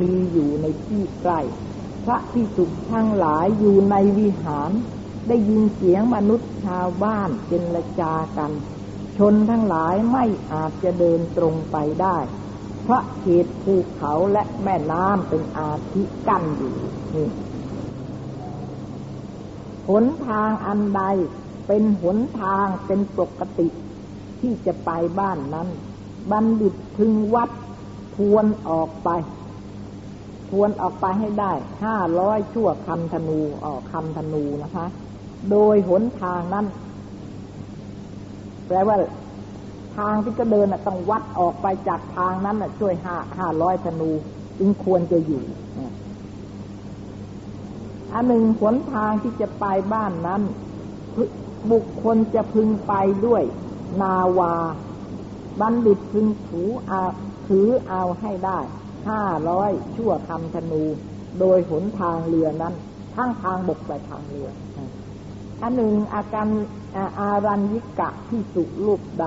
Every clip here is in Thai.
มีอยู่ในที่ใกล้ พระพิสุทั้งหลายอยู่ในวิหาร ได้ยินเสียงมนุษย์ชาวบ้านเจรจากัน ชนทั้งหลายไม่อาจจะเดินตรงไปได้ เพราะเขตภูเขาและแม่น้ำเป็นอาทิกั้นอยู่นี่หนทางอันใดเป็นหนทางเป็นปกติที่จะไปบ้านนั้น บัณฑิตพึงวัดทวนออกไป ทวนออกไปให้ได้ห้าร้อยชั่วคำธนูออกคำธนูนะคะ โดยหนทางนั้น แปลว่าทางที่ก็เดินต้องวัดออกไปจากทางนั้นช่วยห้าห้าร้อยธนูจึงควรจะอยู่อันหนึ่งหนทางที่จะไปบ้านนั้น บุคคลจะพึงไปด้วย นาวา บัณฑิตพึงถือเอาถือเอาให้ได้ ห้าร้อยชั่วคำธนู โดยหนทางเรือนั้น ทั้งทางบกและทางเรืออันหนึ่งอาการอารัญยิกะที่สุรูปใด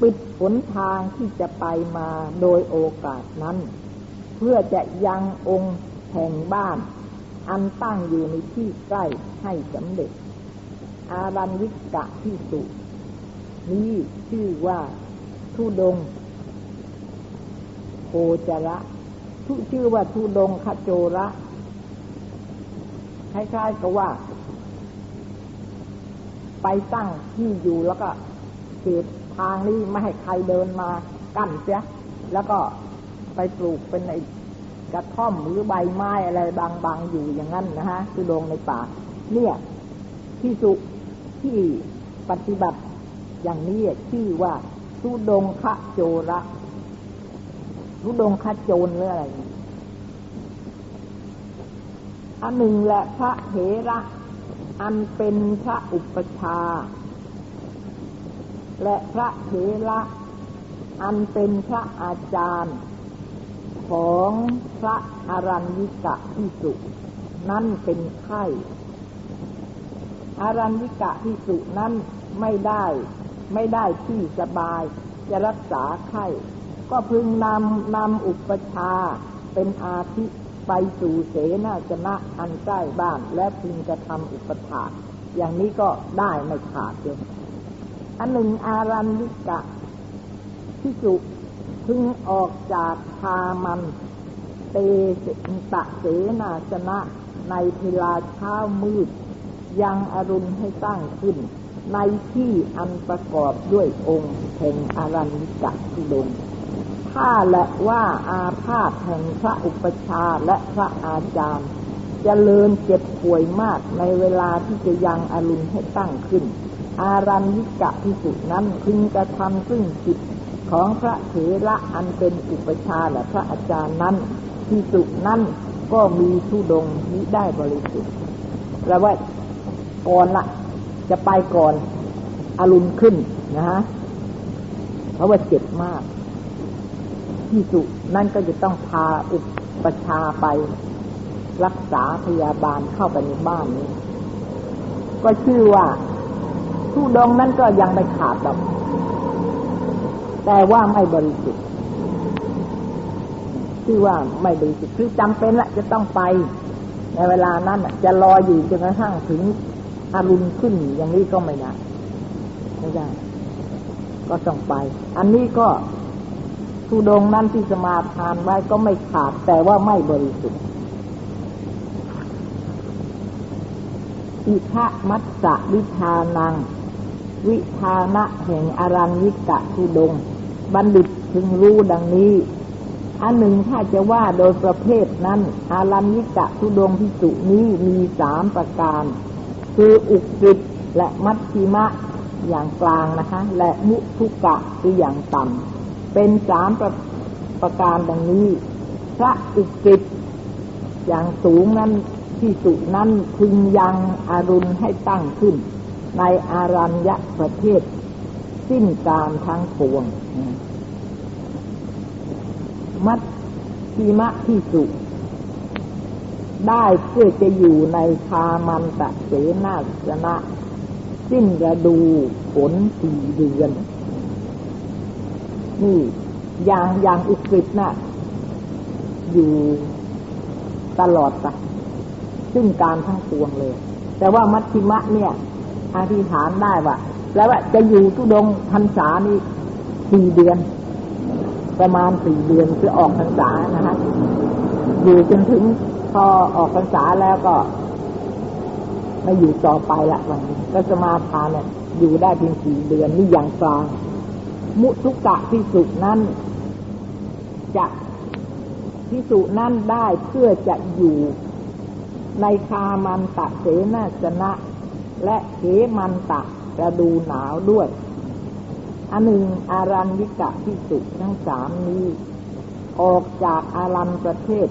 ปิดหนทางที่จะไปมาโดยโอกาสนั้น เพื่อจะยังองค์แห่งบ้าน อันตั้งอยู่ในที่ใกล้ให้สำเร็จ อารันวิกะที่สุนี้ชื่อว่าทุดง โคจระทุชื่อว่าทุดงคโจระคล้ายๆกับว่า ไปตั้งที่อยู่แล้วก็เขตทางนี้ไม่ให้ใครเดินมากั้นเสียแล้วก็ไปปลูกเป็นในกระท่อมหรือใบไม้อะไรบางๆอยู่อย่างนั้นนะฮะคือดงในป่า เนี่ยที่สุที่ปฏิบัติอย่างนี้ชื่อว่าสุดงคะโจระ สุดงคะโจรหรืออะไรอันหนึ่งและพระเถระอันเป็นพระอุปชา และพระเถระอันเป็นพระอาจารย์ ของพระอรัญญิกะพิสุนั่นเป็นไข้อารัญญิกะพิสุนั้นไม่ได้ ไม่ได้ที่สบายจะรักษาไข้ ก็พึงนำนำอุปชาเป็นอาทิไปสู่เสนาชนะอันใกล้บ้าน และพึงจะทำอุปถาอย่างนี้ก็ได้ไม่ขาดเลยอันหนึ่งอารัญญิกะพิสุพึงออกจากพามันเตสิตะเสนาชนะในเวลาเช้ามืด ยังอรุณให้ตั้งขึ้น ในที่อันประกอบด้วยองค์แห่งอารัญจักทุดง ถ้าและว่าอาพาธแห่งพระอุปชาและพระอาจารย์จเจริญเจ็บป่วยมากในเวลาที่จะยังอรุณให้ตั้งขึ้น อารัญญิกะพิสุนั้นพึงกระทำซึ่งจิตของพระเถระอันเป็นอุปชาและพระอาจารย์นั้นที่สุนั้นก็มีทุดงนี้ได้บริสุทธิ์แล้วว่าก่อนละจะไปก่อนอารมณ์ขึ้นนะฮะเพราะว่าเจ็บมาก ที่สุนั่นก็จะต้องพาอุปชาไป รักษาพยาบาลเข้าไปในบ้านนี้ ก็ชื่อว่าทุดงนั้นก็ยังไม่ขาดหรอกแต่ว่าไม่บริสุทธิ์ที่ว่าไม่บริสุทธิ์คือจำเป็นละจะต้องไป ในเวลานั้นจะรออยู่จนกระทั่งถึงอารุณขึ้นอย่างนี้ก็ไม่ได้ไม่ได้ ก็ต้องไป อันนี้ก็ ทุดงนั้นที่สมาทานไว้ก็ไม่ขาดแต่ว่าไม่บริสุทธิ์อิทะมัตสวิธานัง วิธานะแห่งอารัญญิกะทุดง บัณฑิตพึงรู้ดังนี้ อันหนึ่งถ้าจะว่าโดยประเภทนั้น อารัมยิกะทุดงพิสุนี้มีสามประการ คืออุกิตและมัชชิมะอย่างกลางนะคะ และมุทุกะคืออย่างต่ำ เป็นสามประประการดังนี้ พระอุกิตอย่างสูงนั้นที่สุนั้นพึงยังอารุณให้ตั้งขึ้น ในอารัญญประเทศ สิ้นการทั้งปวง มัดทีมะที่สุได้เพื่อจะอยู่ในคามันตะเสนาสนะ สิ้นฤดูฝนสี่เดือน นี่ อย่างอย่างอุกฤษนะอยู่ตลอดไปซึ่งการทั้งปวงเลย แต่ว่ามัชชิมะเนี่ยอธิษฐานได้ว่าแล้วว่าจะอยู่ทุดงพรรษานี่สี่เดือน ประมาณสี่เดือนคือออกพรรษานะฮะอยู่จนถึงพอออกพรรษาแล้วก็ไม่อยู่ต่อไปละวันนี้ก็สมาทานเนี่ยอยู่ได้เพียงสี่เดือนนี่อย่างกลาง มุทุกะพิสุนั้น จะพิสุนั้นได้เพื่อจะอยู่ในคามันตะเสนาสนะ และเหมันตะกระดูหนาวด้วย อันหนึ่งอารันวิกะพิสุทั้งสามนี้ ออกจากอารันประเทศ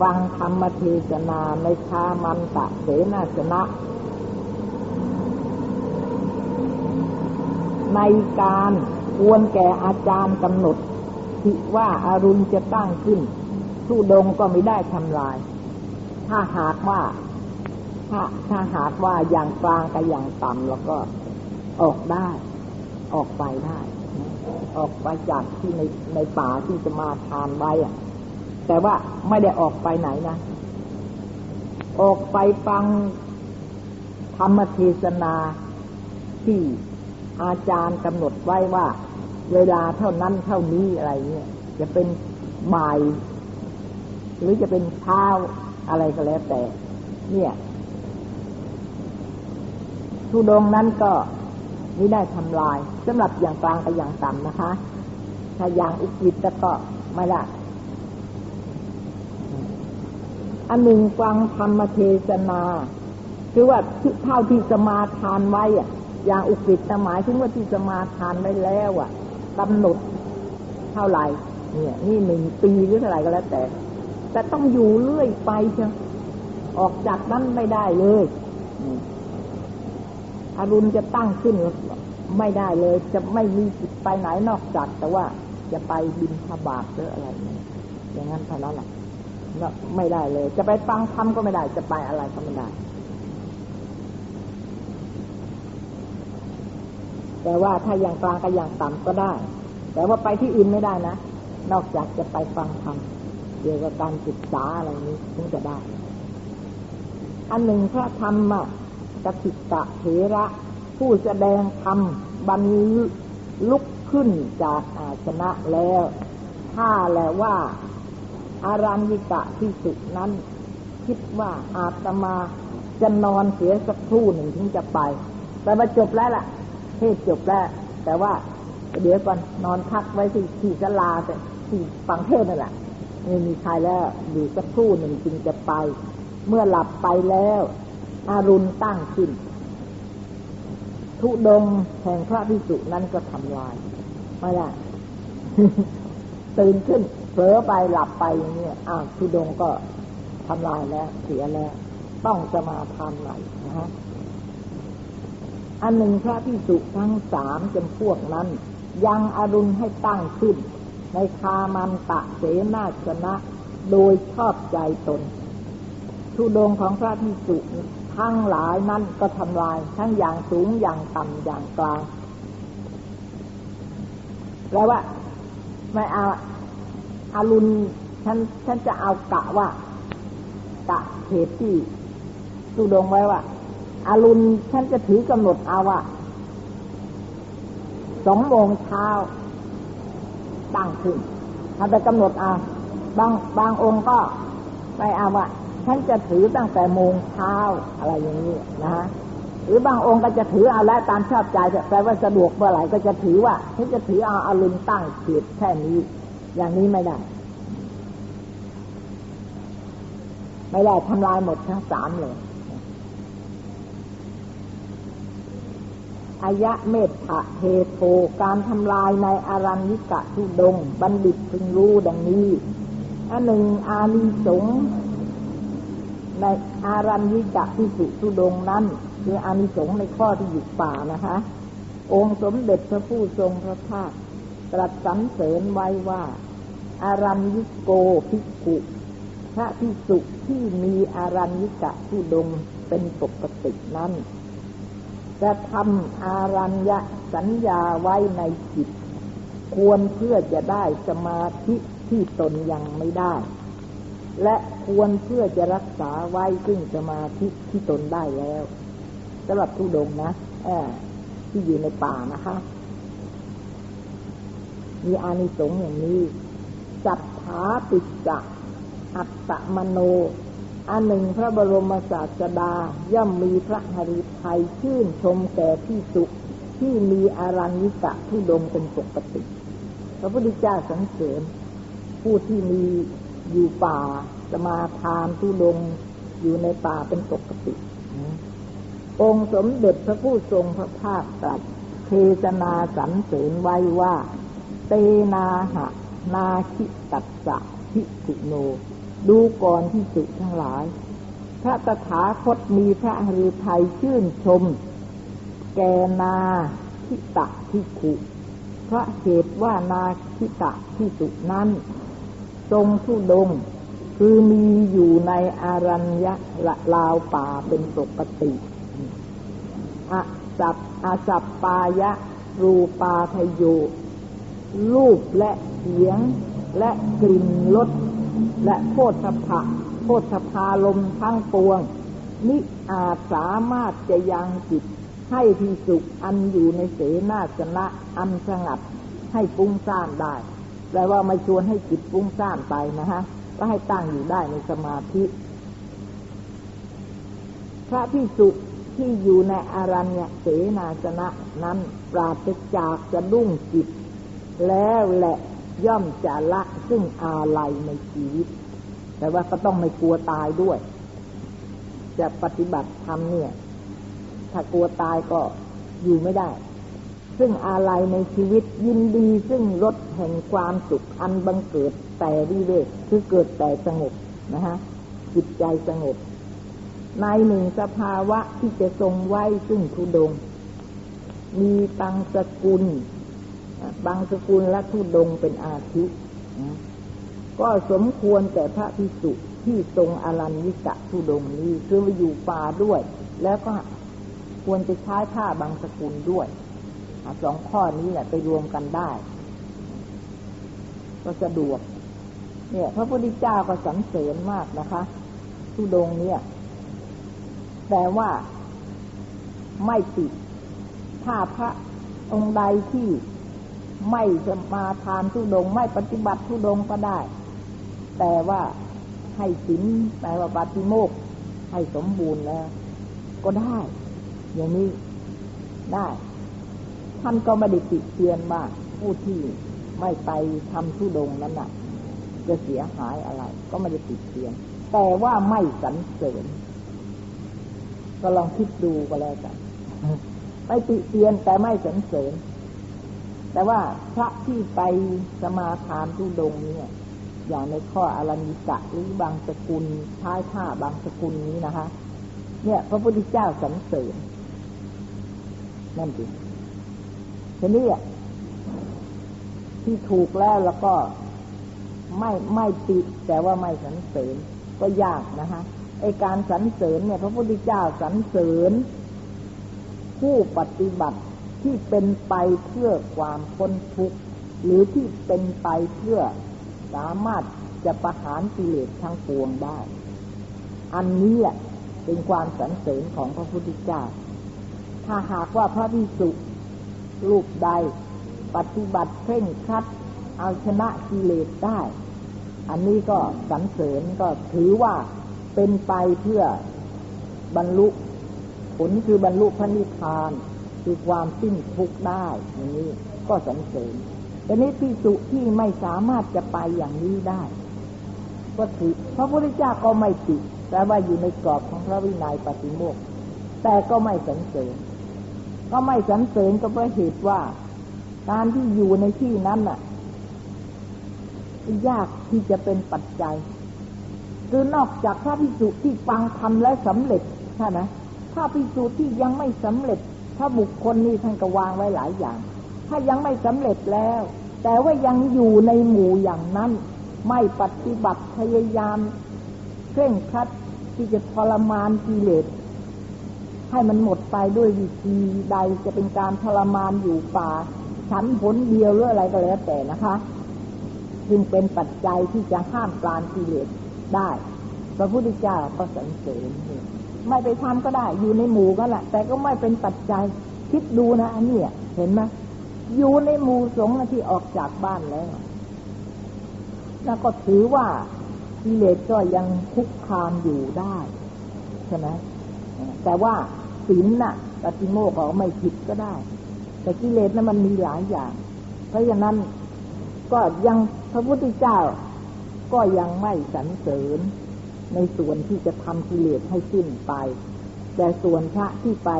ฟังธรรมเทศนาในคามันตะเสนาสนะ ในการ ควรแก่อาจารย์กำหนดที่ว่าอารุณจะตั้งขึ้นสู้ดงก็ไม่ได้ทำลาย ถ้าหากว่า ถ้าถ้าหากว่าอย่างกลางกับอย่างต่ำแล้วก็ออกได้ ออกไปได้ ออกไปจากที่ในในป่าที่จะมาทานไว้อะแต่ว่าไม่ได้ออกไปไหนนะ ออกไปฟังธรรมเทศนาที่ อาจารย์กำหนดไว้ว่า เวลาเท่านั้นเท่านี้อะไรเนี่ยจะเป็นบ่าย หรือจะเป็นเช้าอะไรก็แล้วแต่ เนี่ยทุดงนั้นก็ไม่ได้ทำลายสำหรับอย่างกลางกับอย่างต่ำนะคะ ถ้าอย่างอุกิตก็ไม่ละอันหนึ่งฟังธรรมเทศนา คือว่าเท่าที่สมาทานไว้อะ อย่างอุกิตหมายถึงว่าที่สมาทานไว้แล้วอะกำหนดเท่าไหร่ เนี่ย นี่หนึ่งปีหรือเท่าไหร่ก็แล้วแต่ แต่ต้องอยู่เรื่อยไปเชียวออกจากนั้นไม่ได้เลยอรุณจะตั้งขึ้นไม่ได้เลย จะไม่มีจิตไปไหนนอกจาก แต่ว่าจะไปบินทบาทหรืออะไร อย่างนั้นเท่านั้นแหละไม่ได้เลย จะไปฟังธรรมก็ไม่ได้ จะไปอะไรก็ไม่ได้ แต่ว่าถ้าอย่างกลางกับอย่างต่ำก็ได้ แต่ว่าไปที่อื่นไม่ได้นะ นอกจากจะไปฟังธรรมเกี่ยวกับการศึกษาอะไรนี้ถึงจะได้ อันหนึ่งพระธรรมกติกะเถระ ผู้แสดงธรรมบรรลุกขึ้นจากอาชนะแล้ว ถ้าแลวว่าอารัญญิกะที่สุดนั้น คิดว่าอาตมาจะนอนเสียสักครู่หนึ่งถึงจะไป แต่มาจบแล้วล่ะ ทศจบแล้ว แต่ว่าเดี๋ยวก่อนนอนพักไว้ที่ที่ศาลาที่ฟังเทศนั่นแหละไม่มีใครแล้วอยู่สักครู่หนึ่งจึงจะไป เมื่อหลับไปแล้วอารุณตั้งขึ้น ทุดงแห่งพระพิสุนั้นก็ทำลายไม่ได้ตื่นขึ้นเผลอไปหลับไปอย่างนี้อ้าวทุดงก็ทำลายแล้ว เสียแล้ว ต้องจะมาทำใหม่นะฮะ อันหนึ่งพระพิสุทั้งสามจำพวกนั้น ยังอรุณให้ตั้งขึ้น ในคามันตะเสนาชนะ โดยชอบใจตนทุดงของพระพิสุทั้งหลายนั้นก็ทำลายทั้งอย่างสูงอย่างต่ำอย่างกลางแล้วว่า ไม่เอาอารุณฉันฉันจะเอากะว่ากะเหตุที่ตุดงไว้ว่า อารุณฉันจะถือกำหนดเอาว่าสองโมงเช้าตั้งขึ้นถ้าไปกำหนดเอาบางบางองค์ก็ไม่เอาว่าฉันจะถือตั้งแต่โมงเช้าอะไรอย่างนี้นะหรือบางองค์ก็จะถือเอาแล้วตามชอบใจแปลว่าสะดวกเมื่อไหร่ก็จะถือว่าฉันจะถือเอาอารุณตั้งขีดแค่นี้ อย่างนี้ไม่ได้ ไม่ได้ทำลายหมดทั้งสามเลย อายะเมตตาเทโทการทำลายในอารัญญิกะทุดง บัณฑิตพึงรู้ดังนี้อันหนึ่งอาลีสงในอารัญญิกะที่สุทุดงนั้นคืออานิสงในข้อที่อยู่ป่านะคะ องค์สมเด็จพระผู้ทรงพระภาคตรัสสรรเสริญไว้ว่า อารัญญิโกภิกขุพระพิสุที่มีอารัญญิกะทุดงเป็นปกตินั้น จะทำอารัญญสัญญาไว้ในจิต ควรเพื่อจะได้สมาธิที่ตนยังไม่ได้ และควรเพื่อจะรักษาไว้ซึ่งสมาธิที่ตนได้แล้วสำหรับทุดงนะแอบที่อยู่ในป่านะคะ มีอานิสงส์อย่างนี้จัตถาปิจะอัตตมโน อันหนึ่งพระบรมศาสดาย่อมมีพระหฤทัยชื่นชมแก่ที่สุขที่มีอารัญญิกะทุดงเป็นปกติ พระพุทธเจ้าสังเสริญผู้ที่มีอยู่ป่าสมาทานทุดงอยู่ในป่าเป็นปกติ องค์สมเด็จพระผู้ทรงพระภาคตรัสเทศนาสรรเสริญไว้ว่า เตนาหะ นาคิตัสสะพิสุโน ดูก่อนที่สุทั้งหลาย พระตถาคตมีพระหฤทัยชื่นชม แกนาคิตะพิขุเพราะเหตุว่านาคิตะพิสุนั้น ทรงทุดง คือมีอยู่ในอารัญญะละลาวป่าเป็นปกติอสับอาสับปายะ รูปาทโยรูปและเสียงและกลิ่นรส และโพธพะโพธพาลมทั้งปวงนิอาจสามารถจะยังจิตให้พิสุขอันอยู่ในเสนาสนะอันสงัดให้ฟุ้งซ่านได้แปลว่าไม่ชวนให้จิตฟุ้งซ่านไปนะฮะก็ให้ตั้งอยู่ได้ในสมาธิ พระพิสุที่อยู่ในอารัญญเสนาสนะนั้นปราศจากจะดุ้งจิต แล้วแหละ ย่อมจะละซึ่งอาลัยในชีวิต แต่ว่าก็ต้องไม่กลัวตายด้วย จะปฏิบัติธรรมเนี่ย ถ้ากลัวตายก็อยู่ไม่ได้ ซึ่งอาลัยในชีวิตยินดีซึ่งลดแห่งความสุขอันบังเกิดแต่วิเวกคือเกิดแต่สงบนะฮะจิตใจสงบ ในหนึ่งสภาวะที่จะทรงไว้ซึ่งทุดง มีตังสกุล บางสกุลและทุดงเป็นอาทิก็สมควรแต่พระพิสุที่ทรงอรัญญิกะทุดงนี้คือมาอยู่ป่าด้วย แล้วก็ควรจะใช้ผ้าบางสกุลด้วยสองข้อนี้แหละไปรวมกันได้ ก็สะดวก เนี่ย พระพุทธเจ้าก็สรรเสริญมากนะคะทุดงเนี่ย แต่ว่าไม่ติด ถ้าพระองค์ใดที่ ไม่จะมาทานทุดงไม่ปฏิบัติทุดงก็ได้ แต่ว่าให้ศีลแปลว่าปฏิโมกให้สมบูรณ์แล้ว ก็ได้ อย่างนี้ได้ ท่านก็ไม่ได้ติดเตียนว่าผู้ที่ไม่ไปทำทุดงนั้นน่ะ จะเสียหายอะไร ก็ไม่ได้ติดเตียน แต่ว่าไม่สรรเสริญก็ลองคิดดูก็แล้วกันไม่ติเตียนแต่ไม่สรรเสริญ แต่ว่าพระที่ไปสมาทานทุดงเนี่ย อย่างในข้ออรัญญิกะหรือบางสกุลท้ายท่าบางสกุลนี้นะคะ เนี่ย พระพุทธเจ้าสรรเสริญนั่นจริงทีนี้ที่ถูกแล้วแล้วก็ไม่ไม่ติดแต่ว่าไม่สรรเสริญก็ยากนะคะไอการสรรเสริญเนี่ย พระพุทธเจ้าสรรเสริญผู้ปฏิบัติ ที่เป็นไปเพื่อความพ้นทุกข์หรือที่เป็นไปเพื่อสามารถจะประหารกิเลสทั้งปวงได้ อันนี้แหละเป็นความสรรเสริญของพระพุทธเจ้า ถ้าหากว่าพระพิสุรูปใดปฏิบัติเพ่งคัด เอาชนะกิเลสได้ อันนี้ก็สรรเสริญก็ถือว่าเป็นไปเพื่อบรรลุผลคือบรรลุพระนิพพาน คือความสิ้นทุกข์ได้อย่างนี้ก็สรรเสริญแต่นี้พิสุที่ไม่สามารถจะไปอย่างนี้ได้ ก็ถือพระพุทธเจ้าก็ไม่ติดแต่ว่าอยู่ในกรอบของพระวินัยปฏิโมกข์แต่ก็ไม่สรรเสริญ ก็ไม่สรรเสริญก็เพราะเหตุว่า การที่อยู่ในที่นั้นน่ะยากที่จะเป็นปัจจัย คือนอกจากพระพิสุที่ฟังทำและสำเร็จใช่ไหมถ้าพิสุที่ยังไม่สำเร็จ ถ้าบุคคลนี้ท่านก็วางไว้หลายอย่าง ถ้ายังไม่สำเร็จแล้ว แต่ว่ายังอยู่ในหมู่อย่างนั้น ไม่ปฏิบัติพยายามเคร่งครัดที่จะทรมานกิเลสให้มันหมดไปด้วยวิธีใดจะเป็นการทรมานอยู่ป่าฉันผลเดียวหรืออะไรก็แล้วแต่นะคะจึงเป็นปัจจัยที่จะห้ามปรานกิเลสได้ พระพุทธเจ้าก็สรรเสริญ ไม่ไปทำก็ได้ อยู่ในหมู่ก็แหละแต่ก็ไม่เป็นปัจจัยคิดดูนะอันนี้เห็นไหมอยู่ในหมู่สงฆ์ที่ออกจากบ้านแล้วแล้วก็ถือว่ากิเลสก็ยังคุกคามอยู่ได้ใช่ไหมแต่ว่าศีลน่ะปฏิโมกข์ก็ไม่ผิดก็ได้ แต่กิเลสนั้นมันมีหลายอย่าง เพราะฉะนั้นก็ยังพระพุทธเจ้าก็ยังไม่สรรเสริญ ในส่วนที่จะทำกิเลสให้สิ้นไป แต่ส่วนพระที่ไป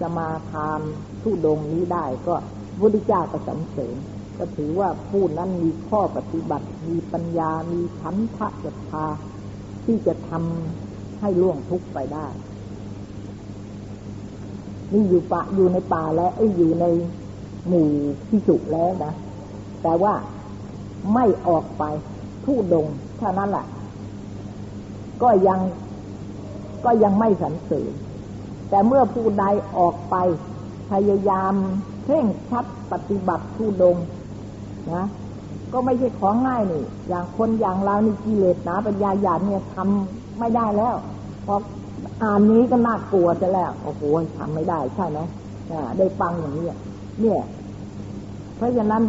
สมาทานทุดงนี้ได้ก็พุทธเจ้าก็สรรเสริญก็ถือว่าผู้นั้นมีข้อปฏิบัติ มีปัญญา มีชันทะศรัทธาที่จะทำให้ล่วงทุกไปได้ นี่อยู่ป่าอยู่ในป่าแล้วไอ้อยู่ในหมู่ที่สุแล้วนะ แต่ว่าไม่ออกไปทุดงเท่านั้นแหละ ก็ยังก็ยังไม่สันเสริญแต่เมื่อผู้ใดออกไป พยายามเพ่งชัดปฏิบัติผู้ดงนะก็ไม่ใช่ของง่ายนี่ อย่างคนอย่างเรานี่กิเลสนาปัญญาหยาดเนี่ยทำไม่ได้แล้วพออ่านนี้ก็น่ากลัวจะแล้วโอ้โหทำไม่ได้ใช่ไหมได้ฟังอย่างนี้เนี่ย เพราะฉะนั้น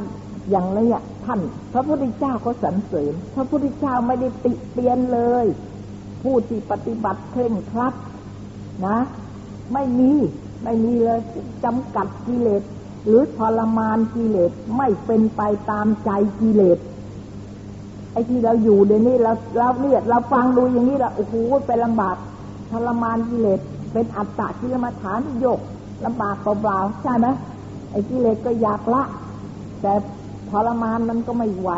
อย่างนี้ท่าน พระพุทธเจ้าก็สรรเสริญพระพุทธเจ้าไม่ได้ติเตียนเลย ผู้ที่ปฏิบัติเคร่งครัดนะ ไม่มีไม่มีเลยจำกัดกิเลส หรือทรมานกิเลสไม่เป็นไปตามใจกิเลสไอ้ที่เราอยู่เดี๋ยวนี้เราเราเนี่ยเราฟังดูอย่างนี้ละโอ้โหไปลำบากทรมานกิเลสเป็นอัตตะกิลมาฐานโยกลำบากเปล่าๆใช่ไหมไอ้กิเลสก็อยากละ แต่ทรมานมันก็ไม่ไหว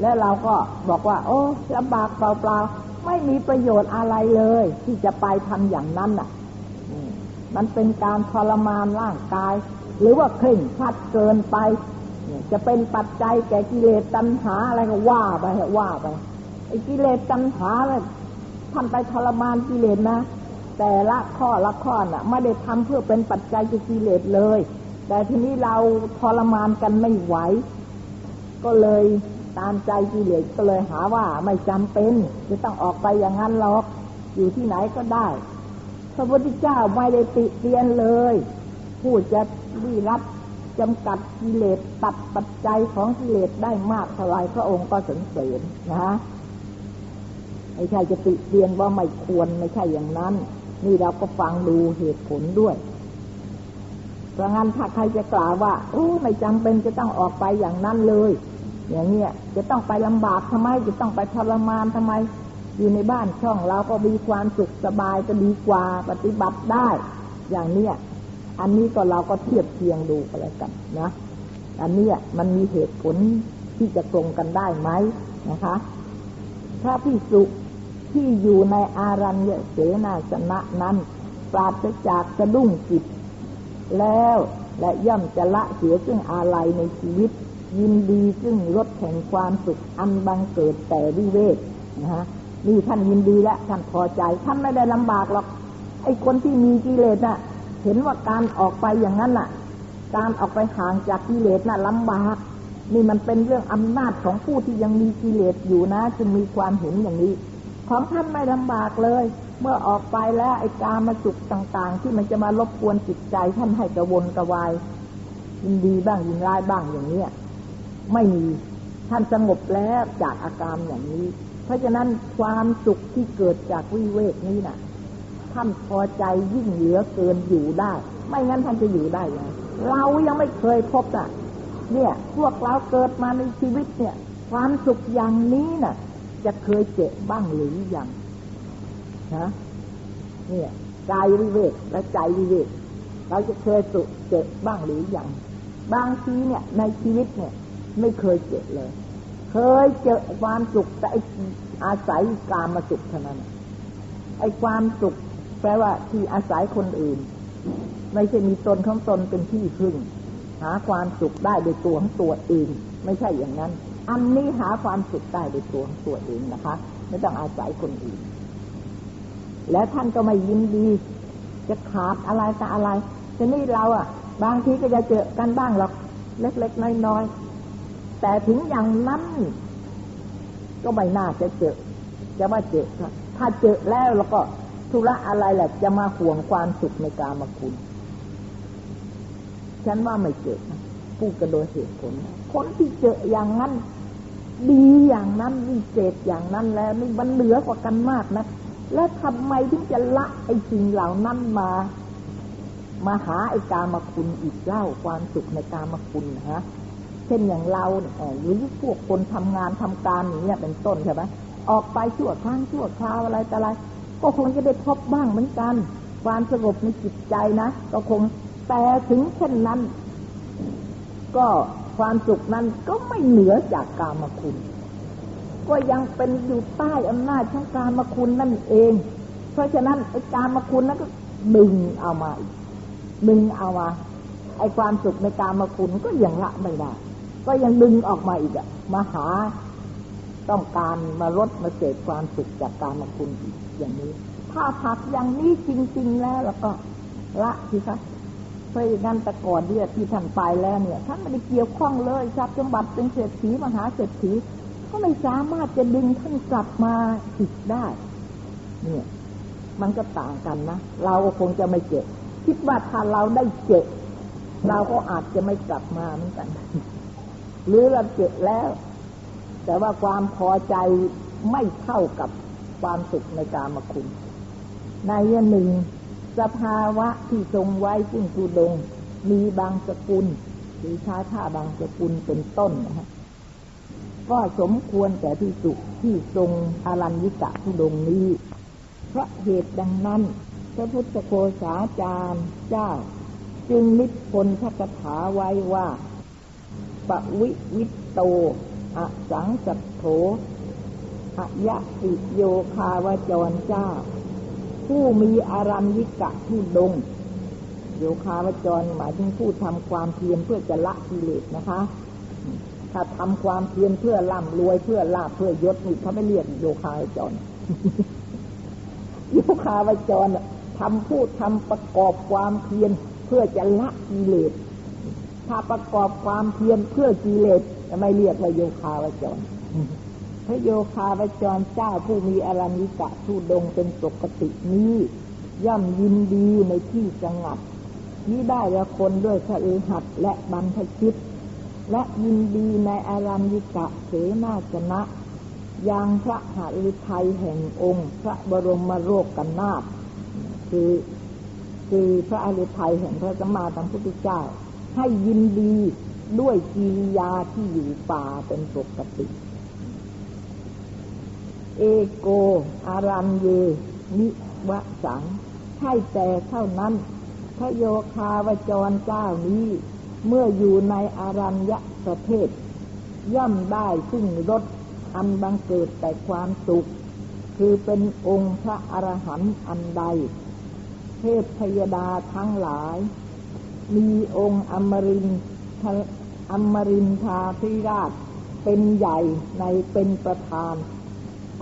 แล้วเราก็บอกว่า โอ้ลำบากเปล่าๆ ไม่มีประโยชน์อะไรเลย ที่จะไปทำอย่างนั้นน่ะ มันเป็นการทรมานร่างกาย หรือว่าเคร่งคัดเกินไป จะเป็นปัจจัยแก่กิเลสตัณหาอะไรก็ว่าไปว่าไปไอ้กิเลสตัณหาเลยท่านไปทรมานกิเลสนะแต่ละข้อละข้อน่ะ ไม่ได้ทำเพื่อเป็นปัจจัยแก่กิเลสเลย แต่ทีนี้เราทรมานกันไม่ไหว ก็เลย ตามใจกิเลสก็เลยหาว่าไม่จำเป็น จะต้องออกไปอย่างนั้นหรอกอยู่ที่ไหนก็ได้ พระพุทธเจ้าไม่ได้ติเตียนเลยผู้จะวิรับจำกัดกิเลสตัดปัจจัยของกิเลสได้มากเท่าไรพระองค์ก็สนเสริญนะไม่ใช่จะติเตียนว่าไม่ควรไม่ใช่อย่างนั้น นี่เราก็ฟังดูเหตุผลด้วยเพราะงั้นถ้าใครจะกล่าวว่าโอ้ไม่จำเป็นจะต้องออกไปอย่างนั้นเลย อย่างเนี้ยจะต้องไปลำบากทำไมจะต้องไปทรมานทำไม อยู่ในบ้านช่องเราก็มีความสุขสบายจะดีกว่าปฏิบัติได้ อย่างเนี้ยอันนี้ก็เราก็เทียบเทียงดูกันแล้วกันนะอันนี้มันมีเหตุผลที่จะตรงกันได้ไหมนะคะถ้าพิสุที่อยู่ในอารัญญเสนาสนะนั้นปราศจากสะดุ้งจิต แล้วและย่อมจะละเสียซึ่งอะไรในชีวิต ยินดีซึ่งลดแห่งความสุขอันบังเกิดแต่วิเวกนะฮะนี่ท่านยินดีและท่านพอใจท่านไม่ได้ลำบากหรอกไอ้คนที่มีกิเลสน่ะ เห็นว่าการออกไปอย่างนั้นน่ะ การออกไปห่างจากกิเลสน่ะลำบากนี่มันเป็นเรื่องอำนาจของผู้ที่ยังมีกิเลสอยู่นะ จึงมีความเห็นอย่างนี้ ของท่านไม่ลำบากเลย เมื่อออกไปแล้วไอ้การมาสุขต่าง ๆ ที่มันจะมารบกวนจิตใจท่านให้กระวนกระวายยินดีบ้างยินร้ายบ้างอย่างเนี้ย ไม่มี ท่านสงบแล้วจากอาการอย่างนี้ เพราะฉะนั้นความสุขที่เกิดจากวิเวกนี้นะ่ะ ท่านพอใจยิ่งเหลือเกินอยู่ได้ ไม่งั้นท่านจะอยู่ได้ไงเรายังไม่เคยพบอะ เนี่ย พวกเราเกิดมาในชีวิตเนี่ย ความสุขอย่างนี้น่ะ จะเคยเจ็บบ้างหรือยังนะเนี่ยกายวิเวกและใจวิเวกเราจะเคยสุขเจ็บบ้างหรือยังบางทีเนี่ยในชีวิตเนี่ย ไม่เคยเจอเลย เคยเจอความสุขแต่อาศัยกามาสุขเท่านั้น ไอ้ความสุขแปลว่าที่อาศัยคนอื่น ไม่ใช่มีตนของตนเป็นที่พึ่ง หาความสุขได้โดยตัวของตัวเองไม่ใช่อย่างนั้น อันนี้หาความสุขได้โดยตัวของตัวเองนะคะ ไม่ต้องอาศัยคนอื่น และท่านก็ไม่ยินดี จะขาดอะไรแต่อะไรแต่นี่เราอะ บางทีก็จะเจอกันบ้างหรอก เล็กๆน้อยๆ แต่ถึงอย่างนั้น ก็ไม่น่าจะเจอจะว่าเจอถ้าเจอแล้วแล้วก็ธุระอะไรแหละจะมาห่วงความสุขในกามคุณ ฉันว่าไม่เจอพูดกันโดยเหตุผลคนที่เจออย่างนั้น ดีอย่างนั้นวิเศษอย่างนั้นแล้วนี่มันเหนือกว่ากันมากนะแล้วทำไมถึงจะละไอ้สิ่งเหล่านั้นมา มาหาไอ้กามคุณอีกเล่าความสุขในกามคุณนะฮะ เช่นอย่างเราเนี่ยหรือพวกคนทำงานทำการอย่างเงี้ยเป็นต้นใช่ไหมออกไปชั่วครั้งชั่วคราวอะไรแต่อะไร ก็คงจะได้พบบ้างเหมือนกัน ความสงบในจิตใจนะก็คงแต่ถึงเช่นนั้น ก็ความสุขนั้นก็ไม่เหนือจากกามคุณ ก็ยังเป็นอยู่ใต้อำนาจของกามคุณนั่นเอง เพราะฉะนั้นไอ้กามคุณนั้นก็ดึงเอามาดึงเอามาไอ้ความสุขในกามคุณก็ยังละไม่ได้ ก็ยังดึงออกมาอีกอะมาหาต้องการมาลดมาเสพความสุขจากการมาคุณอีกอย่างนี้ ถ้าผักอย่างนี้จริง ๆ แล้วแล้วก็ละสิคะเพราะงั้นแต่ก่อนเนี่ยที่ท่านไปแล้วเนี่ยท่านไม่ได้เกี่ยวข้องเลยทรัพย์สมบัติเป็นเศรษฐีมหาเศรษฐีก็ไม่สามารถจะดึงท่านกลับมาอีกได้ เนี่ย มันก็ต่างกันนะเราก็คงจะไม่เจ็บคิดว่าถ้าเราได้เจ็บเราก็อาจจะไม่กลับมาเหมือนกัน หรือเราเจ็บแล้ว แต่ว่าความพอใจไม่เท่ากับความสุขในกามคุณ ในหนึ่ง สภาวะที่ทรงไว้ซึ่งกุดง มีบางสกุลหรือชาท่าบางสกุลเป็นต้นนะฮะก็สมควรแต่ที่สุที่ทรงอารัญญิกะทุดงนี้ เพราะเหตุดังนั้น พระพุทธโคสาจารย์เจ้า จึงนิพนธ์พระคาถาไว้ว่า ปวิวิตโต อสังสัตโถอยะติโยคาวจรเจ้า ผู้มีอารัมยิกะทุดง โยคาวจรหมายถึงผู้ทำความเพียรเพื่อจะละกิเลสนะคะ ถ้าทำความเพียรเพื่อร่ำรวยเพื่อลาภเพื่อยศนี่เขาไม่เรียกโยคาวจร โยคาวจรทำพูดทำประกอบความเพียรเพื่อจะละกิเลส ถ้าประกอบความเพียรเพื่อกิเลสจะไม่เรียกว่าโยคาวจรพระโยคาวจรเจ้าผู้มีอรัญิกะทุดงเป็นปกตินี้ ย่อมยินดีในที่สงัดนี้ได้ละคนด้วยพระเอหัดและบรรพชิต และยินดีในอารัญิกะเสนาชนะยังพระหฤทัยแห่งองค์ พระบรมโรกกันนาถคือคือพระอฤทัยแห่งพระสัมมาสัมพุทธเจ้า ให้ยินดีด้วยกิริยาที่อยู่ป่าเป็นปกติ เอโกอารันเย นิวะสังใช่แต่เท่านั้น พระโยคาวจรเจ้านี้ เมื่ออยู่ในอารัญญประเทศ ย่อมได้ซึ่งรสอันบังเกิดแต่ความสุข คือเป็นองค์พระอรหันต์อันใด เทพพยดาทั้งหลาย มีองค์อมรินอมรินทาธิราชเป็นใหญ่ในเป็นประธาน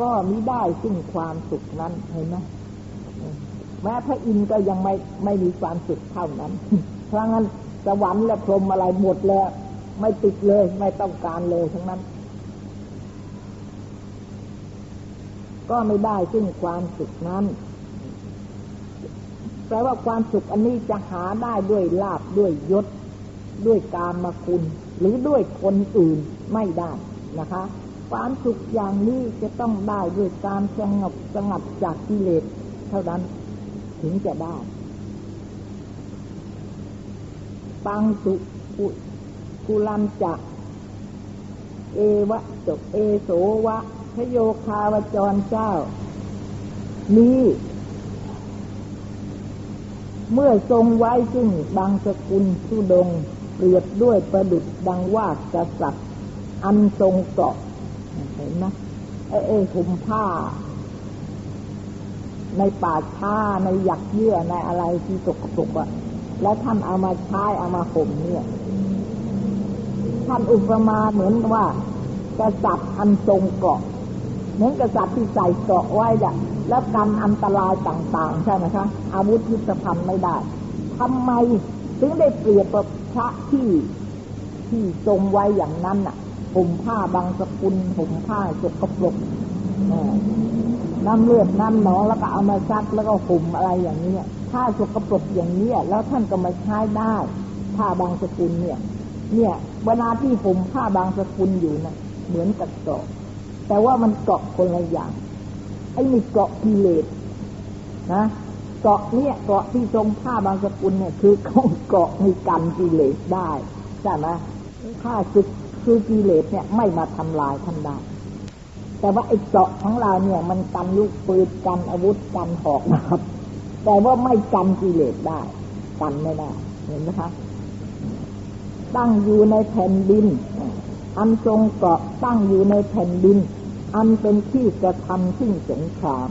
ก็มิได้ซึ่งความสุขนั้นเห็นไหมแม้พระอินทร์ก็ยังไม่ไม่มีความสุขเท่านั้น เพราะงั้นสวรรค์และพรหมอะไรหมดแล้ว ไม่ติดเลยไม่ต้องการเลยทั้งนั้น ก็ไม่ได้ซึ่งความสุขนั้น ปลว่าความสุขอันนี้จะหาได้ด้วยลาบด้วยยศ ด้วยกามมคุณ หรือด้วยคนอื่นไม่ได้นะคะ ความสุขอย่างนี้จะต้องได้ด้วยการสงบสงัดจากกิเลสเท่านั้นถึงจะได้ปังสุกุกุลันจะ เอวะจบเอโสวะพโยคาวจรเจ้า นี้ เมื่อทรงไว้ซึ่งบางสกุลสุดง เปรียบด้วยประดุดดังว่ากษัตริย์ อันทรงเกาะเห็นไหมไอ้เอ้ห่มผ้า ในป่าช้าในหยักเยื่อในอะไรที่สกปรกอะแล้วท่านเอามาใช้เอามาห่มเนี่ยท่านอุปมาเหมือนว่ากษัตริย์อันทรงเกาะ เหมือนกษัตริย์ที่ใส่เกาะไว้อะแล้วกันอันตรายต่างๆ ใช่ไหมคะ อาวุธยุทธภัณฑ์ไม่ได้ทำไมถึงได้เปรียบพระที่ที่ทรงไว้อย่างนั้นน่ะห่มผ้าบางสกุลห่มผ้าสกปรกน้ำเลือดน้ำหนองแล้วก็เอามาซักแล้วก็หุ่มอะไรอย่างนี้ถ้าสกปรกอย่างนี้แล้วท่านก็มาใช้ได้ผ้าบางสกุลเนี่ย เนี่ยเวลาที่ผมผ้าบางสกุลอยู่นะเหมือนกับเกาะ แต่ว่ามันเกาะคนละอย่าง ไอ้นี่เกาะกิเลสนะเกาะเนี่ยเกาะที่ทรงผ้าบางสกุลเนี่ย คือเขาเกาะมีกันกิเลสได้ใช่ไหมถ้าศึกคือกิเลสเนี่ยไม่มาทำลายท่านได้แต่ว่าไอ้เกาะของเราเนี่ย มันกันลูกปืนกันอาวุธกันหอกนะครับ แต่ว่าไม่กันกิเลสได้ กันไม่ได้เห็นไหมคะตั้งอยู่ในแผ่นดิน อันทรงเกาะตั้งอยู่ในแผ่นดิน อันเป็นที่กระทำซึ่งสงคราม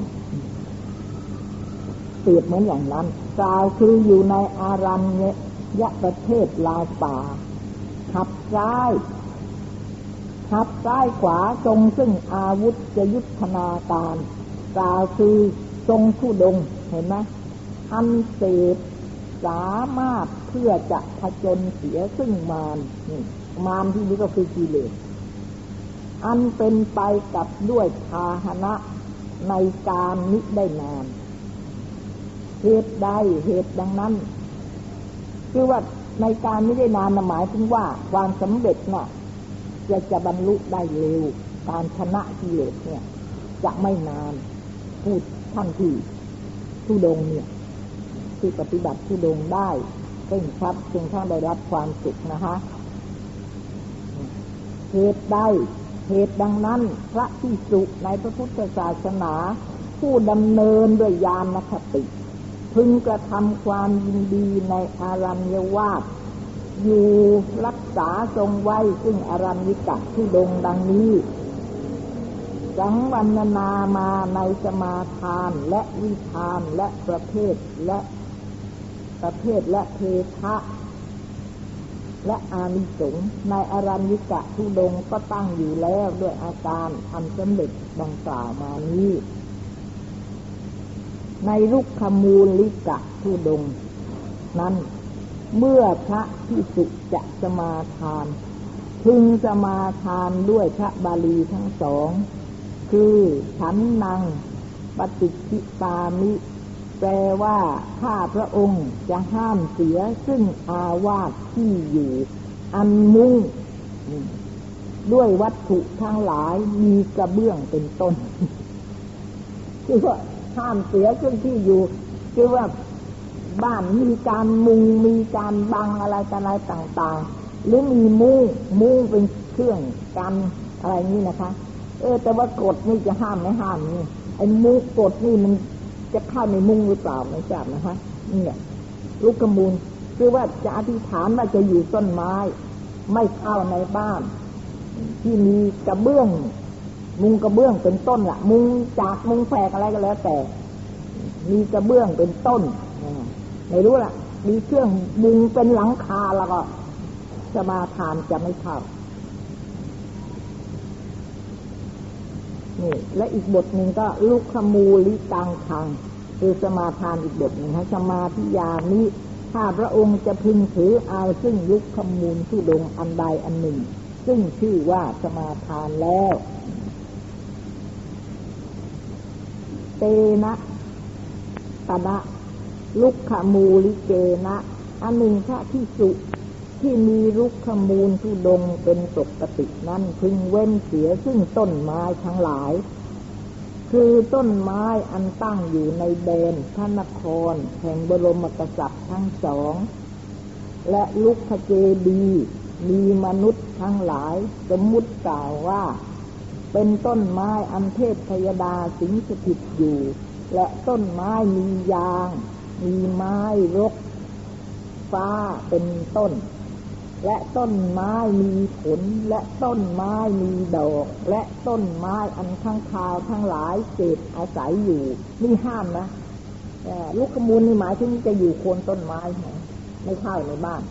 เปรียบเหมือนอย่างนั้นกล่าวคืออยู่ในอารัญยะประเทศลาวป่าขับซ้ายขับซ้ายขวาทรงซึ่งอาวุธจะยุทธนาการกล่าวคือทรงผู้ดงเห็นไหมอันเศษสามารถเพื่อจะผจญเสียซึ่งมาร มารที่นี้ก็คือกิเลสอันเป็นไปกับด้วยพาหนะในการนิได้นาน เหตุใดเหตุดังนั้น คือว่าในการไม่ได้นานหมายถึงว่าความสำเร็จน่ะจะจะบรรลุได้เร็ว การชนะกิเลสเนี่ย จะไม่นานพูดท่านที่ผู้ดงเนี่ย ที่ปฏิบัติผู้ดงได้เร่งครับจึงท่านได้รับความสุขนะคะ เหตุใดเหตุดังนั้นพระที่สุในพระพุทธศาสนา ผู้ดำเนินด้วยญาณคติ พึงกระทำความยินดีในอารัญญวาสอยู่รักษาทรงไว้ซึ่งอารัญญิกะที่ดงดังนี้สังวันนามาในสมาทานและวิทานและประเภทและประเภทและเททะ และอานิสงส์ในอารัญญิกะทุดงก็ตั้งอยู่แล้วด้วยอาการอันสำเร็จดังกล่าวมานี้ ในลุกขมูลลิกะทุดง นั้น เมื่อพระพิสุจะสมาทาน พึงสมาทานด้วยพระบาลีทั้งสอง คือฉันนังปฏิชิตามิ แปลว่าข้าพระองค์จะห้ามเสียซึ่งอาวาสที่อยู่ อันมุ่ง ด้วยวัตถุทั้งหลายมีกระเบื้องเป็นต้นคือว่าห้ามเสียซึ่งที่อยู่คือว่าบ้านมีการมุงมีการบังอะไรอะไรต่าง ๆ หรือมีมุ้งมุ้งเป็นเครื่องกันอะไรนี่นะคะ เออแต่ว่ากฎนี่จะห้ามไม่ห้ามนี่ไอ้มุ้งกฎนี่มัน จะเข้าในมุ้งหรือเปล่าไม่ทราบนะคะเนี่ยลูกกระมูลคือว่าจะอธิษฐานว่าจะอยู่ต้นไม้ ไม่เข้าในบ้าน ที่มีกระเบื้อง มุงกระเบื้องเป็นต้นละมุงจากมุงแฝกอะไรก็แล้ว แต่ มีกระเบื้องเป็นต้นไม่รู้ละมีเครื่องมุงเป็นหลังคาแล้วก็สมาทานจะไม่เข้า นี่และอีกบทหนึ่งก็ลูกขมูลิตังทัง คือสมาทานอีกบทหนึ่งฮะสมาธิยานี้ถ้าพระองค์จะพึงถือเอาซึ่งลุกขมูลทุดงอันใดอันหนึ่ง ซึ่งชื่อว่าสมาทานแล้ว เตนะตนะลุกขมูลิเกนะอันหนึ่งพระที่สุ ที่มีลุกขมูลทุดงเป็นปกตินั้นพึงเว้นเสียซึ่งต้นไม้ทั้งหลาย คือต้นไม้อันตั้งอยู่ในแดนพระนคร แห่งบรมกษัตริย์ทั้งสอง และลุกขเจดีมีมนุษย์ทั้งหลาย สมมุติกล่าวว่า เป็นต้นไม้อันเทพพยดาสิงสถิตอยู่ และต้นไม้มียาง มีไม้รก ฟ้าเป็นต้น และต้นไม้มีผล และต้นไม้มีดอก และต้นไม้อันข้างคาวทั้งหลายเศษอาศัยอยู่นี่ห้ามนะลูกขมูลนี่หมายถึงจะอยู่โคนต้นไม้ไม่เข้าในบ้าน